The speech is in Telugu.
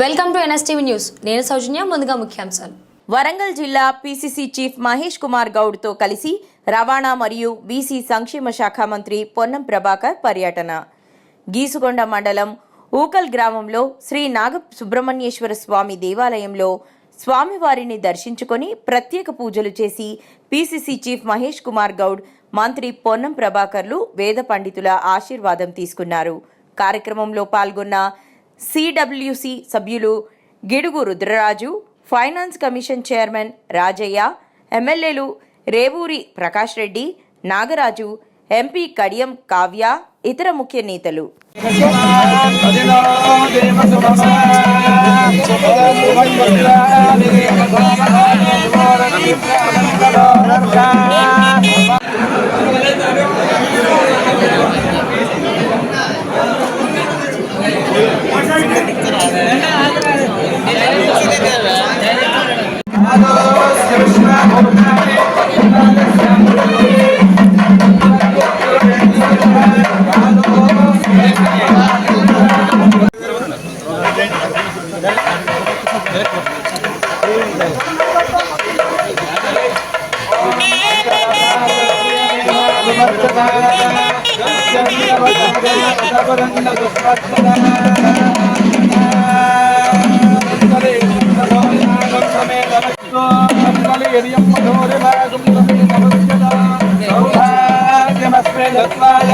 Welcome to NSTV news. నేను సౌజన్య ముందుగా ముఖ్యాంశాలు. వరంగల్ జిల్లా పీసీసీ చీఫ్ మహేష్ కుమార్ గౌడ్తో కలిసి రవాణా మరియు బీసీ సంక్షేమ శాఖ మంత్రి పొన్నం ప్రభాకర్ పర్యటన. గీసుగొండ మండలం ఊకల్ గ్రామంలో శ్రీ నాగ సుబ్రహ్మణ్యేశ్వర స్వామి దేవాలయంలో స్వామివారిని దర్శించుకొని ప్రత్యేక పూజలు చేసి పీసీసీ చీఫ్ మహేష్ కుమార్ గౌడ్ మంత్రి పొన్నం ప్రభాకర్లు వేద పండితుల ఆశీర్వాదం తీసుకున్నారు. కార్యక్రమంలో పాల్గొన్న సిడబ్ల్యూసి సభ్యులు Gidugu Rudraraju finance commission chairman Rajaiah ఎమ్మెల్యేలు రేవూరి ప్రకాష్ రెడ్డి నాగరాజు ఎంపీ కడియం కావ్య ఇతర ముఖ్య నేతలు. సౌభాగ్యమస్మే దత్వాయ